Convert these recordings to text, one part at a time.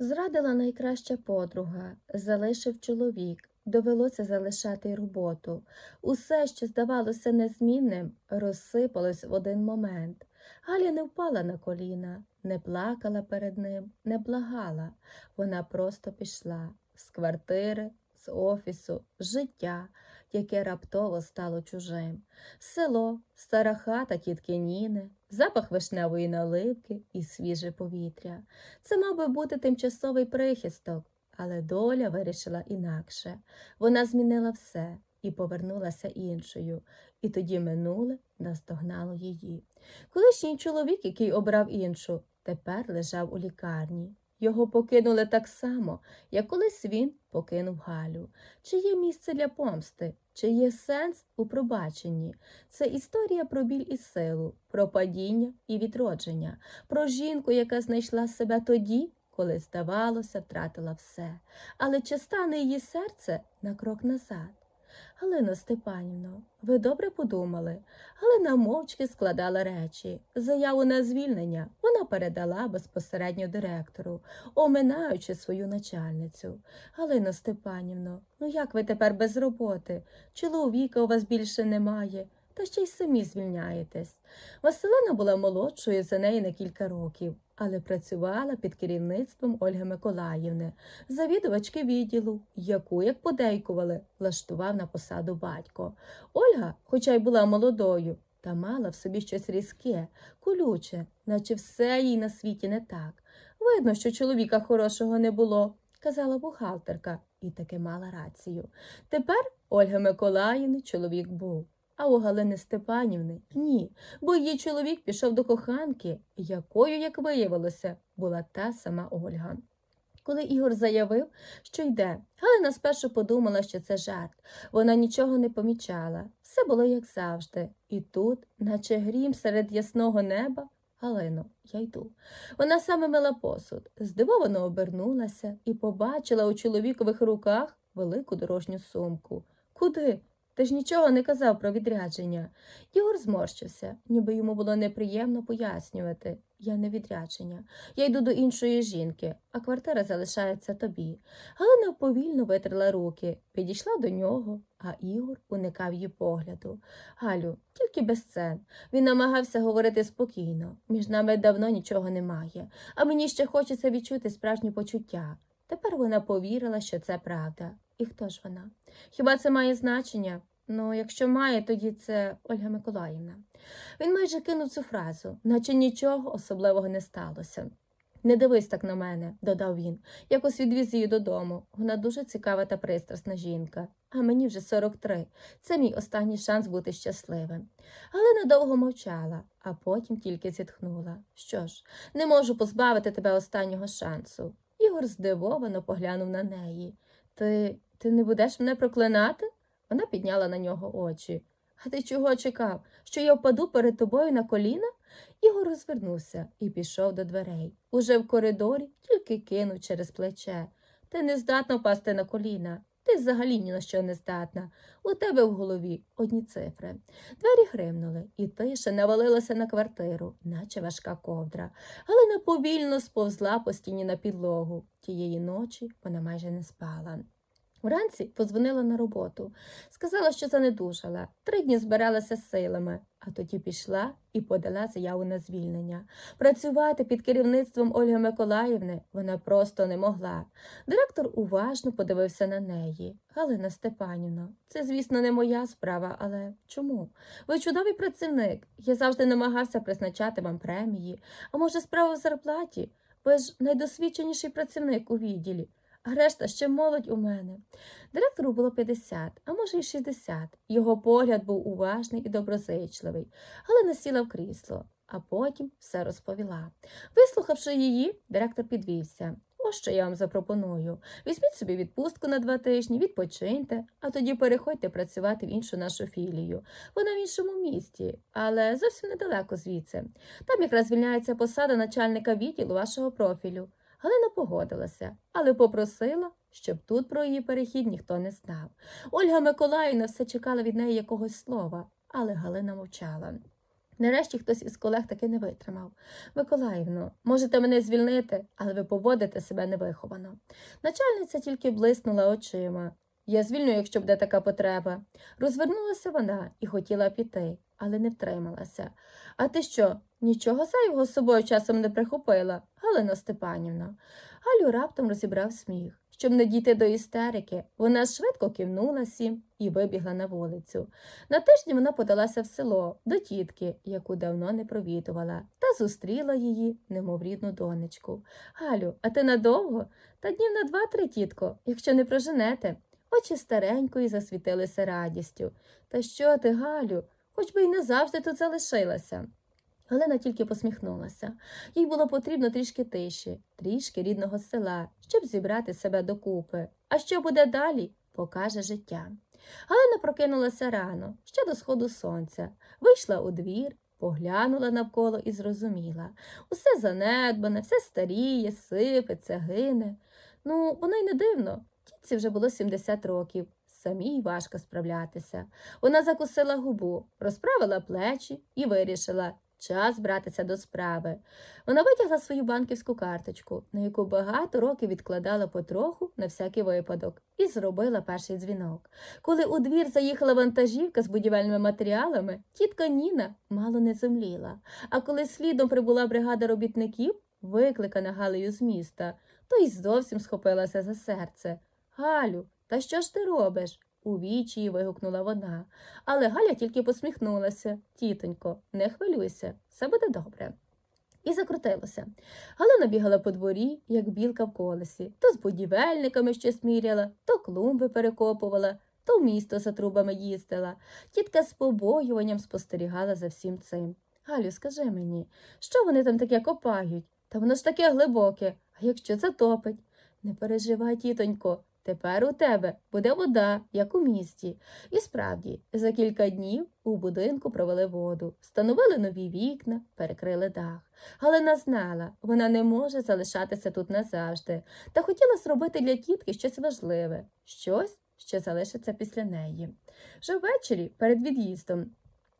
Зрадила найкраща подруга, залишив чоловік, довелося залишати роботу. Усе, що здавалося незмінним, розсипалось в один момент. Галя не впала на коліна, не плакала перед ним, не благала. Вона просто пішла з квартири, з офісу, з життя, яке раптово стало чужим. Село, стара хата тітки Ніни, запах вишневої наливки і свіже повітря. Це мав би бути тимчасовий прихисток, але доля вирішила інакше. Вона змінила все і повернулася іншою, і тоді минуле наздогнало її. Колишній чоловік, який обрав іншу, тепер лежав у лікарні. Його покинули так само, як колись він покинув Галю. Чи є місце для помсти? Чи є сенс у пробаченні? Це історія про біль і силу, про падіння і відродження, про жінку, яка знайшла себе тоді, коли, здавалося, втратила все. Але чи стане її серце на крок назад? Галино Степанівно, ви добре подумали? Галина мовчки складала речі. Заяву на звільнення вона передала безпосередньо директору, оминаючи свою начальницю. Галино Степанівно, ну як ви тепер без роботи? Чоловіка у вас більше немає, та ще й самі звільняєтесь. Василина була молодшою за неї на кілька років, але працювала під керівництвом Ольги Миколаївни, завідувачки відділу, яку, як подейкували, влаштував на посаду батько. Ольга, хоча й була молодою, та мала в собі щось різке, колюче, наче все їй на світі не так. Видно, що чоловіка хорошого не було, казала бухгалтерка, і таки мала рацію. Тепер Ольга Миколаївни чоловік був. А у Галини Степанівни ні, бо її чоловік пішов до коханки, якою, як виявилося, була та сама Ольга. Коли Ігор заявив, що йде, Галина спершу подумала, що це жарт. Вона нічого не помічала. Все було як завжди. І тут, наче грім серед ясного неба, Галино, я йду. Вона саме мила посуд, здивовано обернулася і побачила у чоловікових руках велику дорожню сумку. Куди? Ти ж нічого не казав про відрядження. Ігор зморщився, ніби йому було неприємно пояснювати. Я не відрядження. Я йду до іншої жінки, а квартира залишається тобі. Галина повільно витерла руки, підійшла до нього, а Ігор уникав її погляду. Галю, тільки без сцен. Він намагався говорити спокійно. Між нами давно нічого немає, а мені ще хочеться відчути справжні почуття. Тепер вона повірила, що це правда. І хто ж вона? Хіба це має значення? Ну, якщо має, тоді це Ольга Миколаївна. Він майже кинув цю фразу, наче нічого особливого не сталося. Не дивись так на мене, додав він. Якось відвіз її додому. Вона дуже цікава та пристрасна жінка. А мені вже 43. Це мій останній шанс бути щасливим. Галина довго мовчала, а потім тільки зітхнула. Що ж, не можу позбавити тебе останнього шансу. Ігор здивовано поглянув на неї. Ти, ти не будеш мене проклинати? Вона підняла на нього очі. А ти чого чекав? Що я впаду перед тобою на коліна? Ігор розвернувся і пішов до дверей. Уже в коридорі тільки кинув через плече. Ти не здатна впасти на коліна. Ти взагалі ні на що не здатна. У тебе в голові одні цифри. Двері гримнули, і тиша навалилася на квартиру, наче важка ковдра. Галина повільно сповзла по стіні на підлогу. Тієї ночі вона майже не спала. Вранці подзвонила на роботу. Сказала, що занедужала. Три дні збиралася з силами, а тоді пішла і подала заяву на звільнення. Працювати під керівництвом Ольги Миколаївни вона просто не могла. Директор уважно подивився на неї. Галина Степанівна, це, звісно, не моя справа, але чому? Ви чудовий працівник. Я завжди намагався призначати вам премії. А може, справа в зарплаті? Ви ж найдосвідченіший працівник у відділі. А решта ще молодь у мене. Директору було 50, а може й 60. Його погляд був уважний і доброзичливий. Галина сіла в крісло, а потім все розповіла. Вислухавши її, директор підвівся. Ось що я вам запропоную. Візьміть собі відпустку на два тижні, відпочиньте, а тоді переходьте працювати в іншу нашу філію. Вона в іншому місті, але зовсім недалеко звідси. Там якраз звільняється посада начальника відділу вашого профілю. Галина погодилася, але попросила, щоб тут про її перехід ніхто не знав. Ольга Миколаївна все чекала від неї якогось слова, але Галина мовчала. Нарешті хтось із колег таки не витримав. Миколаївно, можете мене звільнити, але ви поводите себе невиховано. Начальниця тільки блиснула очима. Я звільню, якщо буде така потреба. Розвернулася вона і хотіла піти, але не втрималася. А ти що, нічого зайвого з собою часом не прихопила, Галина Степанівна? Галю раптом розібрав сміх. Щоб не дійти до істерики, вона швидко кивнула сім і вибігла на вулицю. На тижні вона подалася в село до тітки, яку давно не провідувала, та зустріла її, немов рідну донечку. Галю, а ти надовго? Та днів на два-три, тітко, якщо не проженете. Очі старенької засвітилися радістю. Та що ти, Галю, хоч би й не завжди тут залишилася. Галина тільки посміхнулася. Їй було потрібно трішки тиші, трішки рідного села, щоб зібрати себе докупи. А що буде далі, покаже життя. Галина прокинулася рано, ще до сходу сонця, вийшла у двір, поглянула навколо і зрозуміла. Усе занедбане, все старіє, сипеться, гине. Ну, воно й не дивно. Тітці вже було 70 років. Самій важко справлятися. Вона закусила губу, розправила плечі і вирішила час братися до справи. Вона витягла свою банківську карточку, на яку багато років відкладала потроху на всякий випадок, і зробила перший дзвінок. Коли у двір заїхала вантажівка з будівельними матеріалами, тітка Ніна мало не зумліла. А коли слідом прибула бригада робітників, викликана Галею з міста, то й зовсім схопилася за серце. Галю, та що ж ти робиш? У вічі вигукнула вона. Але Галя тільки посміхнулася. Тітонько, не хвилюйся, все буде добре. І закрутилося. Галина бігала по дворі, як білка в колесі, то з будівельниками щось міряла, то клумби перекопувала, то в місто за трубами їздила. Тітка з побоюванням спостерігала за всім цим. Галю, скажи мені, що вони там таке копають? Та воно ж таке глибоке, а якщо затопить? Не переживай, тітонько, тепер у тебе буде вода, як у місті. І справді, за кілька днів у будинку провели воду, встановили нові вікна, перекрили дах. Галина знала, вона не може залишатися тут назавжди, та хотіла зробити для тітки щось важливе, щось, що залишиться після неї. Вже ввечері, перед від'їздом,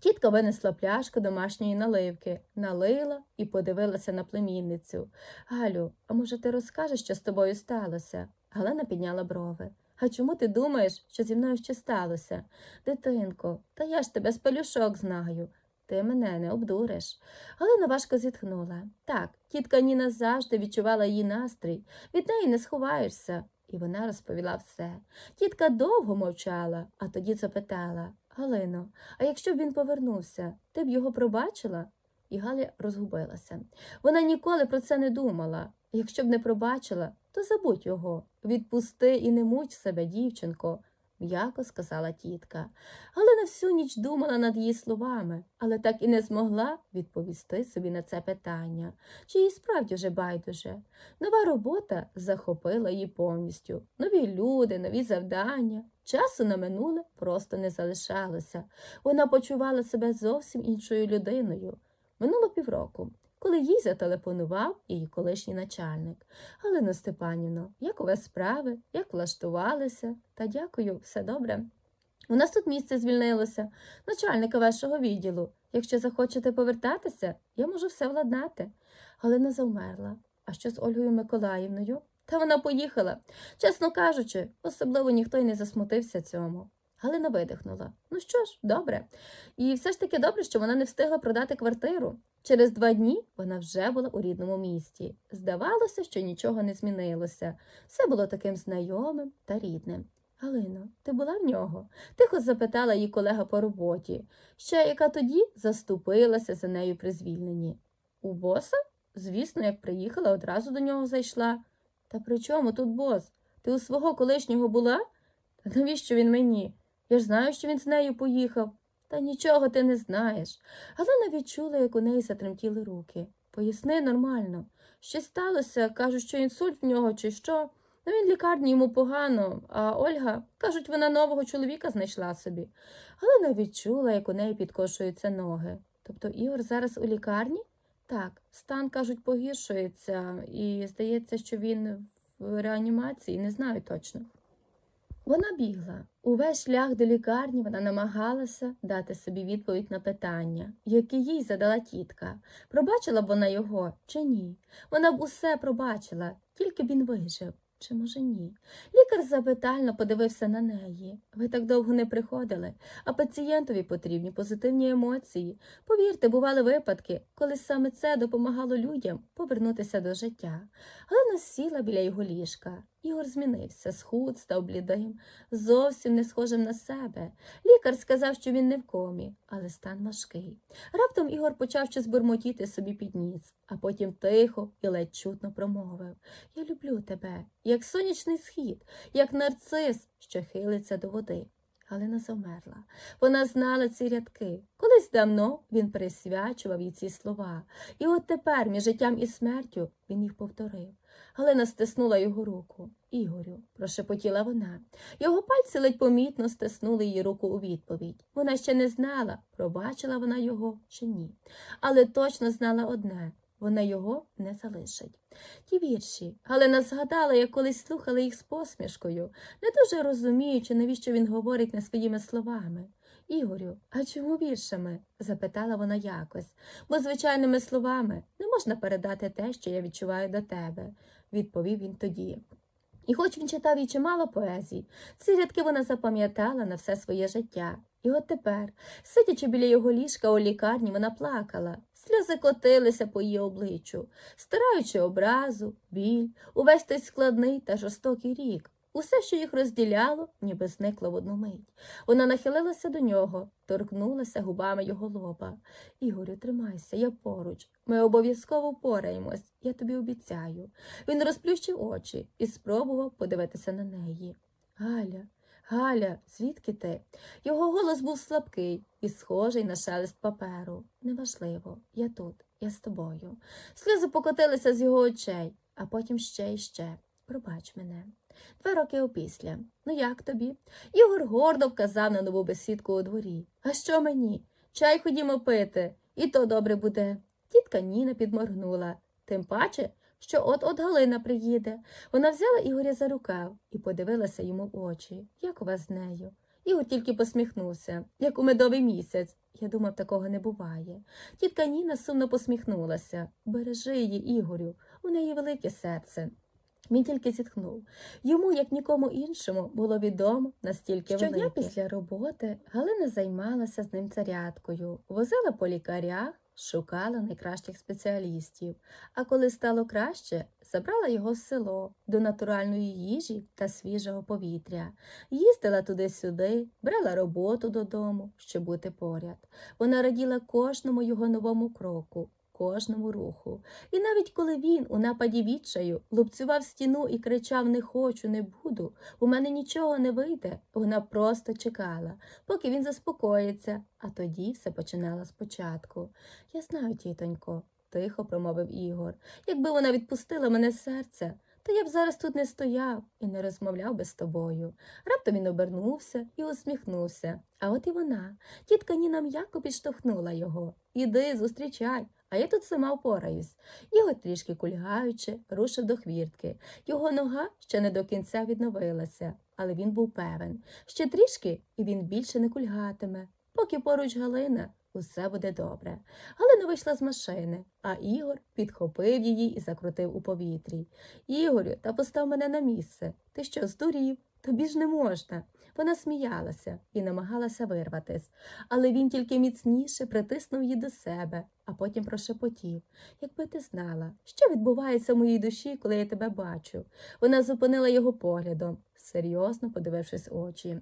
Тітка винесла пляшку домашньої наливки, налила і подивилася на племінницю. Галю, а може, ти розкажеш, що з тобою сталося? Галина підняла брови. А чому ти думаєш, що зі мною ще сталося? Дитинко, та я ж тебе з пелюшок знаю. Ти мене не обдуриш. Галина важко зітхнула. Так, тітка Ніна завжди відчувала її настрій, від неї не сховаєшся. І вона розповіла все. Тітка довго мовчала, а тоді запитала Галино, а якщо б він повернувся, ти б його пробачила? І Галя розгубилася. Вона ніколи про це не думала. Якщо б не пробачила, то забудь його, відпусти і не муч себе, дівчинко, м'яко сказала тітка. Галина всю ніч думала над її словами, але так і не змогла відповісти собі на це питання, чи їй справді вже байдуже. Нова робота захопила її повністю. Нові люди, нові завдання. Часу на минуле просто не залишалося. Вона почувала себе зовсім іншою людиною. Минуло півроку, коли їй зателефонував її колишній начальник. Галино Степанівно, як у вас справи, як влаштувалися? Та дякую, все добре. У нас тут місце звільнилося, начальника вашого відділу. Якщо захочете повертатися, я можу все владнати. Галина завмерла. А що з Ольгою Миколаївною? Та вона поїхала. Чесно кажучи, особливо ніхто й не засмутився цьому. Галина видихнула. Ну що ж, добре. І все ж таки добре, що вона не встигла продати квартиру. Через два дні вона вже була у рідному місті. Здавалося, що нічого не змінилося. Все було таким знайомим та рідним. Галино, ти була в нього? Тихо запитала її колега по роботі, ще яка тоді заступилася за нею при звільненні. У боса? Звісно, як приїхала, одразу до нього зайшла. Та при чому тут бос? Ти у свого колишнього була? Та навіщо він мені? Я ж знаю, що він з нею поїхав. Та нічого ти не знаєш. Галина відчула, як у неї затремтіли руки. Поясни нормально. Щось сталося, кажуть, що інсульт в нього чи що. Ну, він в лікарні йому погано, а Ольга, кажуть, вона нового чоловіка знайшла собі. Галина відчула, як у неї підкошуються ноги. Тобто Ігор зараз у лікарні? Так, стан, кажуть, погіршується, і здається, що він в реанімації, не знаю точно. Вона бігла. Увесь шлях до лікарні вона намагалася дати собі відповідь на питання, яке їй задала тітка. Пробачила б вона його чи ні? Вона б усе пробачила, тільки б він вижив. Чи може ні? Лікар запитально подивився на неї. Ви так довго не приходили, а пацієнтові потрібні позитивні емоції. Повірте, бували випадки, коли саме це допомагало людям повернутися до життя. Галина сіла біля його ліжка. Ігор змінився, схуд, став блідим, зовсім не схожим на себе. Лікар сказав, що він не в комі, але стан важкий. Раптом Ігор почав щось бурмотіти собі під ніс, а потім тихо і ледь чутно промовив Я люблю тебе, як сонячний схід, як нарцис, що хилиться до води. Галина замерла. Вона знала ці рядки. Колись давно він присвячував їй ці слова, і от тепер, між життям і смертю, він їх повторив. Галина стиснула його руку. Ігорю, прошепотіла вона. Його пальці ледь помітно стиснули її руку у відповідь. Вона ще не знала, пробачила вона його чи ні. Але точно знала одне вона його не залишить. Ті вірші Галина згадала, як колись слухала їх з посмішкою, не дуже розуміючи, навіщо він говорить не своїми словами. Ігорю, а чому віршами? запитала вона якось, бо звичайними словами не можна передати те, що я відчуваю до тебе, відповів він тоді. І хоч він читав і чимало поезій, ці рядки вона запам'ятала на все своє життя. І от тепер, сидячи біля його ліжка у лікарні, вона плакала, сльози котилися по її обличчю, стираючи образу, біль, увесь той складний та жорстокий рік. Усе, що їх розділяло, ніби зникло в одну мить. Вона нахилилася до нього, торкнулася губами його лоба. Ігорю, тримайся, я поруч. Ми обов'язково впораємось, я тобі обіцяю. Він розплющив очі і спробував подивитися на неї. Галя, Галя, звідки ти? Його голос був слабкий і схожий на шелест паперу. Неважливо, я тут, я з тобою. Сльози покотилися з його очей, а потім ще й ще. Пробач мене. Два роки опісля. Ну як тобі? Ігор гордо вказав на нову бесідку у дворі. А що мені? Чай ходімо пити, і то добре буде. Тітка Ніна підморгнула. Тим паче, що от-от Галина приїде. Вона взяла Ігоря за рукав і подивилася йому в очі. Як у вас з нею? Ігор тільки посміхнувся, як у медовий місяць. Я думав, такого не буває. Тітка Ніна сумно посміхнулася. Бережи її, Ігорю, у неї велике серце. Він тільки зітхнув. Йому, як нікому іншому, було відомо настільки Щодня велике. після роботи Галина займалася з ним царядкою, возила по лікарях, шукала найкращих спеціалістів. А коли стало краще, забрала його в село до натуральної їжі та свіжого повітря. Їздила туди-сюди, брала роботу додому, щоб бути поряд. Вона раділа кожному його новому кроку. Кожному руху. І навіть коли він у нападі відчаю лупцював стіну і кричав Не хочу, не буду, у мене нічого не вийде, вона просто чекала, поки він заспокоїться, а тоді все починала спочатку. Я знаю, тітонько, тихо промовив Ігор. Якби вона відпустила мене з серця, то я б зараз тут не стояв і не розмовляв би з тобою. Раптом він обернувся і усміхнувся. А от і вона. Тітка Ніна м'яко підштовхнула його. Іди, зустрічай, а я тут сама впораюсь. Його трішки кульгаючи, рушив до хвіртки. Його нога ще не до кінця відновилася, але він був певен. Ще трішки, і він більше не кульгатиме. Поки поруч Галина, усе буде добре. Галина вийшла з машини, а Ігор підхопив її і закрутив у повітрі. Ігорю, та постав мене на місце. Ти що, здурів? Тобі ж не можна. Вона сміялася і намагалася вирватись, але він тільки міцніше притиснув її до себе, а потім прошепотів. Якби ти знала, що відбувається в моїй душі, коли я тебе бачу. Вона зупинила його поглядом, серйозно подивившись очі.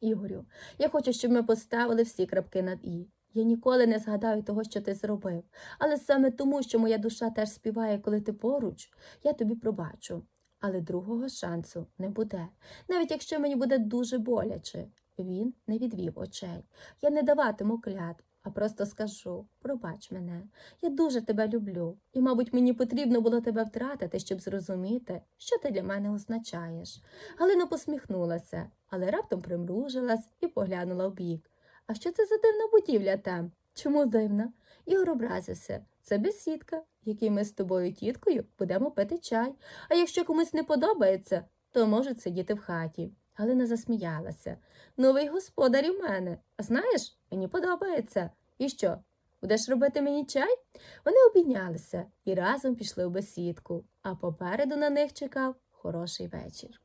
Ігорю, я хочу, щоб ми поставили всі крапки над І. Я ніколи не згадаю того, що ти зробив, але саме тому, що моя душа теж співає, коли ти поруч, я тобі пробачу. Але другого шансу не буде, навіть якщо мені буде дуже боляче. Він не відвів очей. Я не даватиму клятв, а просто скажу пробач мене. Я дуже тебе люблю, і, мабуть, мені потрібно було тебе втратити, щоб зрозуміти, що ти для мене означаєш. Галина посміхнулася, але раптом примружилась і поглянула вбік. А що це за дивна будівля там? Чому дивна? Ігор образився. Це бесідка, в якій ми з тобою тіткою будемо пити чай. А якщо комусь не подобається, то можуть сидіти в хаті. Галина засміялася. Новий господар у мене. А знаєш, мені подобається. І що? Будеш робити мені чай? Вони обійнялися і разом пішли у бесідку, а попереду на них чекав хороший вечір.